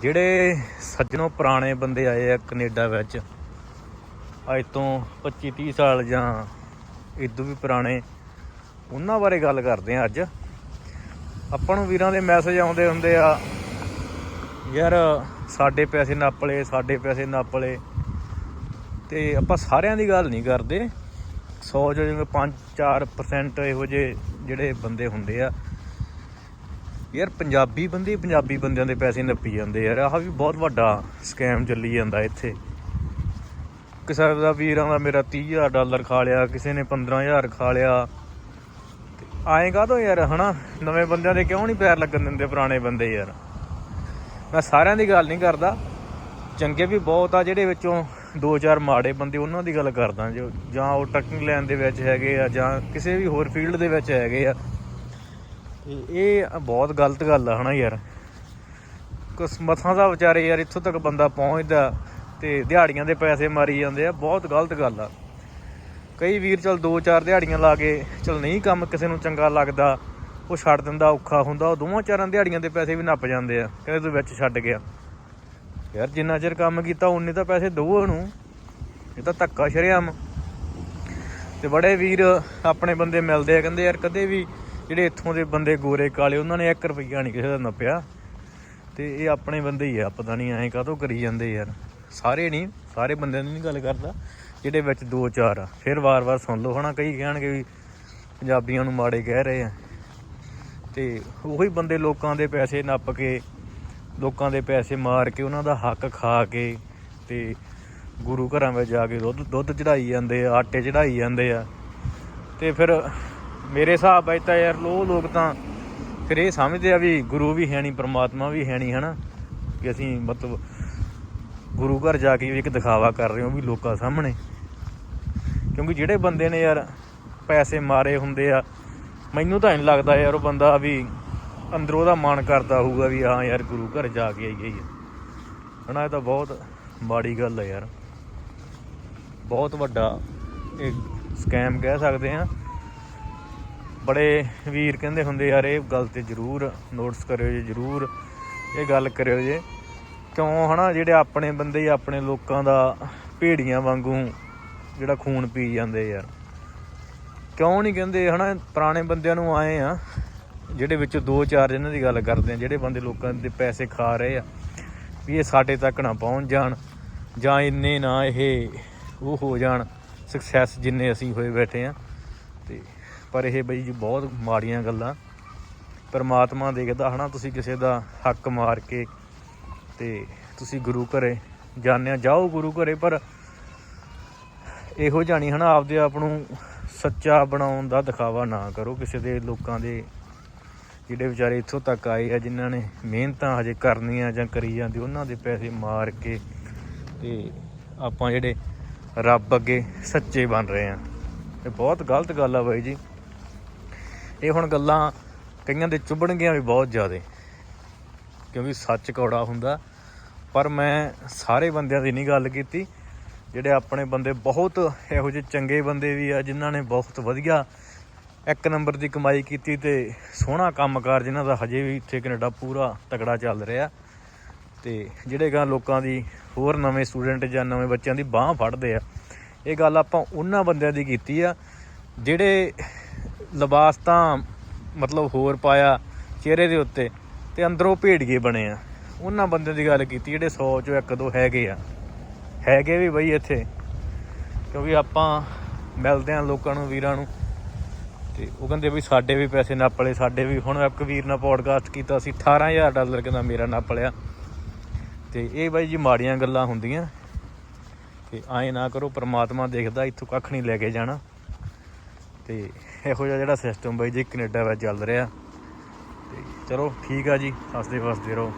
ਜਿਹੜੇ ਸੱਜਣੋਂ ਪੁਰਾਣੇ ਬੰਦੇ ਆਏ ਆ ਕੈਨੇਡਾ ਵਿੱਚ, ਅੱਜ ਤੋਂ 25 30 ਸਾਲ ਜਾਂ ਇਦੋਂ ਵੀ ਪੁਰਾਣੇ, ਉਹਨਾਂ ਬਾਰੇ ਗੱਲ ਕਰਦੇ ਆ ਅੱਜ। ਆਪਾਂ ਨੂੰ ਵੀਰਾਂ ਦੇ ਮੈਸੇਜ ਆਉਂਦੇ ਹੁੰਦੇ ਆ, ਯਾਰ ਸਾਡੇ ਪੈਸੇ ਨੱਪ ਲਏ, ਸਾਡੇ ਪੈਸੇ ਨੱਪ ਲਏ। ਤੇ ਆਪਾਂ ਸਾਰਿਆਂ ਦੀ ਗੱਲ ਨਹੀਂ ਕਰਦੇ। 100 ਜਿਵੇਂ 5-4% ਇਹੋ ਜਿਹੇ ਜਿਹੜੇ ਬੰਦੇ ਹੁੰਦੇ ਆ ਯਾਰ ਪੰਜਾਬੀ ਬੰਦੇ ਹੀ ਪੰਜਾਬੀ ਬੰਦਿਆਂ ਦੇ ਪੈਸੇ ਨੱਪੀ ਜਾਂਦੇ ਯਾਰ, ਆਹ ਵੀ ਬਹੁਤ ਵੱਡਾ ਸਕੈਮ ਚੱਲੀ ਜਾਂਦਾ ਇੱਥੇ। ਕਿਸੇ ਦਾ ਵੀਰਾਂ ਦਾ ਮੇਰਾ 30000 ਡਾਲਰ ਖਾ ਲਿਆ, ਕਿਸੇ ਨੇ 15000 ਖਾ ਲਿਆ। ਆਏ ਆਏਂ ਕਾਹਤੋਂ ਯਾਰ, ਹਨਾ? ਨਵੇਂ ਬੰਦਿਆਂ ਦੇ ਕਿਉਂ ਨਹੀਂ ਪੈਰ ਲੱਗਣ ਦਿੰਦੇ ਪੁਰਾਣੇ ਬੰਦੇ ਯਾਰ? ਮੈਂ ਸਾਰਿਆਂ ਦੀ ਗੱਲ ਨਹੀਂ ਕਰਦਾ। ਚੰਗੇ ਵੀ ਬਹੁਤ ਆ, ਜਿਹੜੇ ਵਿੱਚੋਂ ਦੋ ਚਾਰ ਮਾੜੇ ਬੰਦੇ ਉਹਨਾਂ ਦੀ ਗੱਲ ਕਰਦਾ, ਜੋ ਜਾਂ ਉਹ ਟਰਕਿੰਗ ਲਾਈਨ ਦੇ ਵਿੱਚ ਹੈਗੇ ਆ ਜਾਂ ਕਿਸੇ ਵੀ ਹੋਰ ਫੀਲਡ ਦੇ ਵਿੱਚ ਹੈਗੇ ਆ। ਤੇ ਇਹ ਬਹੁਤ ਗਲਤ ਗੱਲ ਆ ਹਨਾ ਯਾਰ। ਕਿਸਮਤਾਂ ਦਾ ਵਿਚਾਰੇ ਯਾਰ ਇੱਥੋਂ ਤੱਕ ਬੰਦਾ ਪਹੁੰਚਦਾ ਤੇ ਦਿਹਾੜੀਆਂ ਦੇ ਪੈਸੇ ਮਾਰੀ ਜਾਂਦੇ ਆ, ਬਹੁਤ ਗਲਤ ਗੱਲ ਆ। ਕਈ ਵੀਰ ਚਲ ਦੋ ਚਾਰ ਦਿਹਾੜੀਆਂ ਲਾ ਕੇ ਚਲ ਨਹੀਂ ਕੰਮ ਕਿਸੇ ਨੂੰ ਚੰਗਾ ਲੱਗਦਾ, ਉਹ ਛੱਡ ਦਿੰਦਾ, ਔਖਾ ਹੁੰਦਾ, ਉਹ ਦੋਵਾਂ ਚਾਰਾਂ ਦਿਹਾੜੀਆਂ ਦੇ ਪੈਸੇ ਵੀ ਨੱਪ ਜਾਂਦੇ ਆ, ਕਹਿੰਦੇ ਤੂੰ ਵਿੱਚ ਛੱਡ ਗਿਆ। ਯਾਰ ਜਿੰਨਾ ਚਿਰ ਕੰਮ ਕੀਤਾ ਉਨੇ ਤਾਂ ਪੈਸੇ ਦੋ ਉਹਨੂੰ, ਇਹ ਤਾਂ ਧੱਕਾ ਸ਼ਰਿਆਮ। ਤੇ ਬੜੇ ਵੀਰ ਆਪਣੇ ਬੰਦੇ ਮਿਲਦੇ ਆ, ਕਹਿੰਦੇ ਯਾਰ ਕਦੇ ਵੀ ਜਿਹੜੇ ਇੱਥੋਂ ਦੇ ਬੰਦੇ ਗੋਰੇ ਕਾਲੇ, ਉਹਨਾਂ ਨੇ 1 ਰੁਪਈਆ ਨਹੀਂ ਕਿਸੇ ਦਾ ਨੱਪਿਆ। ਤੇ ਇਹ ਆਪਣੇ ਬੰਦੇ ਹੀ ਆ, ਪਤਾ ਨਹੀਂ ਐਂ ਕਾਹਤੋਂ ਕਰੀ ਜਾਂਦੇ ਯਾਰ। ਸਾਰੇ ਨਹੀਂ, ਸਾਰੇ ਬੰਦਿਆਂ ਦੀ ਨਹੀਂ ਗੱਲ ਕਰਦਾ, ਜਿਹੜੇ ਵਿੱਚ ਦੋ ਚਾਰ ਆ। ਫਿਰ ਵਾਰ-ਵਾਰ ਸੁਣ ਲਓ, ਹਣਾ, ਕਈ ਕਹਿਣਗੇ ਵੀ ਪੰਜਾਬੀਆਂ ਨੂੰ ਮਾੜੇ ਕਹਿ ਰਹੇ ਆ। ਤੇ ਉਹੀ ਬੰਦੇ ਲੋਕਾਂ ਦੇ ਪੈਸੇ ਨੱਪ ਕੇ, ਲੋਕਾਂ ਦੇ ਪੈਸੇ ਮਾਰ ਕੇ, ਉਹਨਾਂ ਦਾ ਹੱਕ ਖਾ ਕੇ, ਤੇ ਗੁਰੂ ਘਰਾਂ ਵਿੱਚ ਜਾ ਕੇ ਦੁੱਧ ਦੁੱਧ ਚੜਾਈ ਜਾਂਦੇ ਆ, ਆਟੇ ਚੜਾਈ ਜਾਂਦੇ ਆ। ਤੇ ਫਿਰ ਮੇਰੇ ਹਿਸਾਬ ਵਿੱਚ ਤਾਂ ਯਾਰ ਲੋ ਲੋਕ ਤਾਂ ਫਿਰ ਇਹ ਸਮਝਦੇ ਆ ਵੀ ਗੁਰੂ ਵੀ ਹੈ ਨਹੀਂ, ਪ੍ਰਮਾਤਮਾ ਵੀ ਹੈ ਨਹੀਂ, ਹਨਾ? ਕਿ ਅਸੀਂ ਮਤਲਬ ਗੁਰੂ ਘਰ ਜਾ ਕੇ ਇੱਕ ਦਿਖਾਵਾ ਕਰ ਰਹੇ ਹਾਂ ਵੀ ਲੋਕਾਂ ਸਾਹਮਣੇ। ਕਿਉਂਕਿ ਜਿਹੜੇ ਬੰਦੇ ਨੇ ਯਾਰ ਪੈਸੇ ਮਾਰੇ ਹੁੰਦੇ ਆ, ਮੈਨੂੰ ਤਾਂ ਨਹੀਂ ਲੱਗਦਾ ਯਾਰ ਉਹ ਬੰਦਾ ਵੀ ਅੰਦਰੋਂ ਦਾ ਮਨ ਕਰਦਾ ਹੋਊਗਾ ਵੀ ਹਾਂ ਯਾਰ ਗੁਰੂ ਘਰ ਜਾ ਕੇ ਆਈਏ ਹਨਾ, ਇਹ ਤਾਂ ਬਹੁਤ ਮਾੜੀ ਗੱਲ ਹੈ ਯਾਰ। ਬਹੁਤ ਵੱਡਾ ਇਹ ਸਕੈਮ ਕਹਿ ਸਕਦੇ ਆ ਬੜੇ ਵੀਰ ਕਹਿੰਦੇ ਹੁੰਦੇ ਯਾਰ, ਇਹ ਗੱਲ ਤੇ ਜ਼ਰੂਰ ਨੋਟਿਸ ਕਰਿਓ ਜੀ, ਜ਼ਰੂਰ ਇਹ ਗੱਲ ਕਰਿਓ ਜੇ। ਕਿਉਂ ਹਨਾ, ਜਿਹੜੇ ਆਪਣੇ ਬੰਦੇ ਹੀ ਆਪਣੇ ਲੋਕਾਂ ਦਾ ਭੇੜੀਆਂ ਵਾਂਗੂ ਜਿਹੜਾ ਖੂਨ ਪੀ ਜਾਂਦੇ ਯਾਰ। ਕਿਉਂ ਨਹੀਂ ਕਹਿੰਦੇ ਹਨਾ, ਪੁਰਾਣੇ ਬੰਦਿਆਂ ਨੂੰ ਆਏ ਆ, ਜਿਹੜੇ ਵਿੱਚ ਦੋ ਚਾਰ ਜਿਹਨਾਂ ਦੀ ਗੱਲ ਕਰਦੇ ਆ, ਜਿਹੜੇ ਬੰਦੇ ਲੋਕਾਂ ਦੇ ਪੈਸੇ ਖਾ ਰਹੇ ਆ, ਵੀ ਇਹ ਸਾਡੇ ਤੱਕ ਨਾ ਪਹੁੰਚ ਜਾਣ, ਜਾਂ ਇੰਨੇ ਨਾ ਇਹ ਉਹ ਹੋ ਜਾਣ ਸਕਸੈਸ ਜਿੰਨੇ ਅਸੀਂ ਹੋਏ ਬੈਠੇ ਆ। ਤੇ ਪਰ ਇਹ ਬਈ ਜੀ ਬਹੁਤ ਮਾੜੀਆਂ ਗੱਲਾਂ। ਪਰਮਾਤਮਾ ਦੇਖਦਾ ਹਨਾ, ਤੁਸੀਂ ਕਿਸੇ ਦਾ ਹੱਕ ਮਾਰ ਕੇ ਤੇ ਤੁਸੀਂ ਗੁਰੂ ਘਰੇ ਜਾਂਦੇ ਆ ਜਾਓ ਗੁਰੂ ਘਰੇ, ਪਰ ਇਹੋ ਜਾਣੀ ਹਨਾ, ਆਪਦੇ ਆਪ ਨੂੰ ਸੱਚਾ ਬਣਾਉਣ ਦਾ ਦਿਖਾਵਾ ਨਾ ਕਰੋ। ਕਿਸੇ ਦੇ ਲੋਕਾਂ ਦੇ ਜਿਹੜੇ ਵਿਚਾਰੇ ਇੱਥੋਂ ਤੱਕ ਆਏ ਆ, ਜਿਨ੍ਹਾਂ ਨੇ ਮਿਹਨਤਾਂ ਹਜੇ ਕਰਨੀਆਂ ਜਾਂ ਕਰੀ ਜਾਂਦੀ, ਉਹਨਾਂ ਦੇ ਪੈਸੇ ਮਾਰ ਕੇ ਤੇ ਆਪਾਂ ਜਿਹੜੇ ਰੱਬ ਅੱਗੇ ਸੱਚੇ ਬਣ ਰਹੇ ਆ। ਇਹ ਬਹੁਤ ਗਲਤ ਗੱਲ ਆ ਬਾਈ ਜੀ। ਇਹ ਹੁਣ ਗੱਲਾਂ ਕਈਆਂ ਦੇ ਚੁੱਭਣਗੀਆਂ ਵੀ ਬਹੁਤ ਜ਼ਿਆਦੇ, ਕਿਉਂਕਿ ਸੱਚ ਕੌੜਾ ਹੁੰਦਾ। ਪਰ ਮੈਂ ਸਾਰੇ ਬੰਦਿਆਂ ਦੀ ਨਹੀਂ ਗੱਲ ਕੀਤੀ। ਜਿਹੜੇ ਆਪਣੇ ਬੰਦੇ ਬਹੁਤ ਇਹੋ ਜਿਹੇ ਚੰਗੇ ਬੰਦੇ ਵੀ ਆ, ਜਿਨ੍ਹਾਂ ਨੇ ਬਹੁਤ ਵਧੀਆ ਇੱਕ ਨੰਬਰ ਦੀ ਕਮਾਈ ਕੀਤੀ ਤੇ ਸੋਹਣਾ ਕੰਮਕਾਰ ਜਿਨ੍ਹਾਂ ਦਾ ਹਜੇ ਵੀ ਇੱਥੇ ਕੈਨੇਡਾ ਪੂਰਾ ਤਕੜਾ ਚੱਲ ਰਿਹਾ। ਤੇ ਜਿਹੜੇ ਗਾ ਲੋਕਾਂ ਦੀ ਹੋਰ ਨਵੇਂ ਸਟੂਡੈਂਟ ਜਾਂ ਨਵੇਂ ਬੱਚਿਆਂ ਦੀ ਬਾਹ ਫੜਦੇ ਆ, ਇਹ ਗੱਲ ਆਪਾਂ ਉਹਨਾਂ ਬੰਦਿਆਂ ਦੀ ਕੀਤੀ ਆ, ਜਿਹੜੇ ਲਿਬਾਸ ਤਾਂ ਮਤਲਬ ਹੋਰ ਪਾਇਆ ਚਿਹਰੇ ਦੇ ਉੱਤੇ ਤੇ ਅੰਦਰੋਂ ਭੇੜੀਏ ਬਣੇ ਆ। ਉਹਨਾਂ ਬੰਦਿਆਂ ਦੀ ਗੱਲ ਕੀਤੀ, ਜਿਹੜੇ 100 ਚੋਂ ਇੱਕ ਦੋ ਹੈਗੇ ਆ। ਹੈਗੇ ਵੀ ਬਈ ਇੱਥੇ। ਕਿਉਂਕਿ ਆਪਾਂ ਮਿਲਦੇ ਆ ਲੋਕਾਂ ਨੂੰ, ਵੀਰਾਂ ਨੂੰ। ਤੇ ਉਹ ਕਹਿੰਦੇ ਵੀ ਸਾਡੇ ਵੀ ਪੈਸੇ ਨੱਪ ਲਏ, ਸਾਡੇ ਵੀ। ਹੁਣ ਇੱਕ ਵੀਰ ਨਾਲ ਪੋਡਕਾਸਟ ਕੀਤਾ ਸੀ 18000 ਡਾਲਰ ਕਹਿੰਦਾ ਮੇਰਾ ਨੱਪ ਲਿਆ। ਤੇ ਇਹ ਬਾਈ ਜੀ ਮਾੜੀਆਂ ਗੱਲਾਂ ਹੁੰਦੀਆਂ। ਤੇ ਐਂ ਨਾ ਕਰੋ, ਪ੍ਰਮਾਤਮਾ ਦੇਖਦਾ, ਇੱਥੋਂ ਕੱਖ ਨਹੀਂ ਲੈ ਕੇ ਜਾਣਾ। ਤੇ ਇਹੋ ਜਿਹਾ ਜਿਹੜਾ ਸਿਸਟਮ ਬਾਈ ਜੀ ਕੈਨੇਡਾ ਵਿੱਚ ਚੱਲ ਰਿਹਾ। ਤੇ ਚਲੋ ਠੀਕ ਆ ਜੀ ਹੱਸਦੇ ਵਸਦੇ ਰਹੋ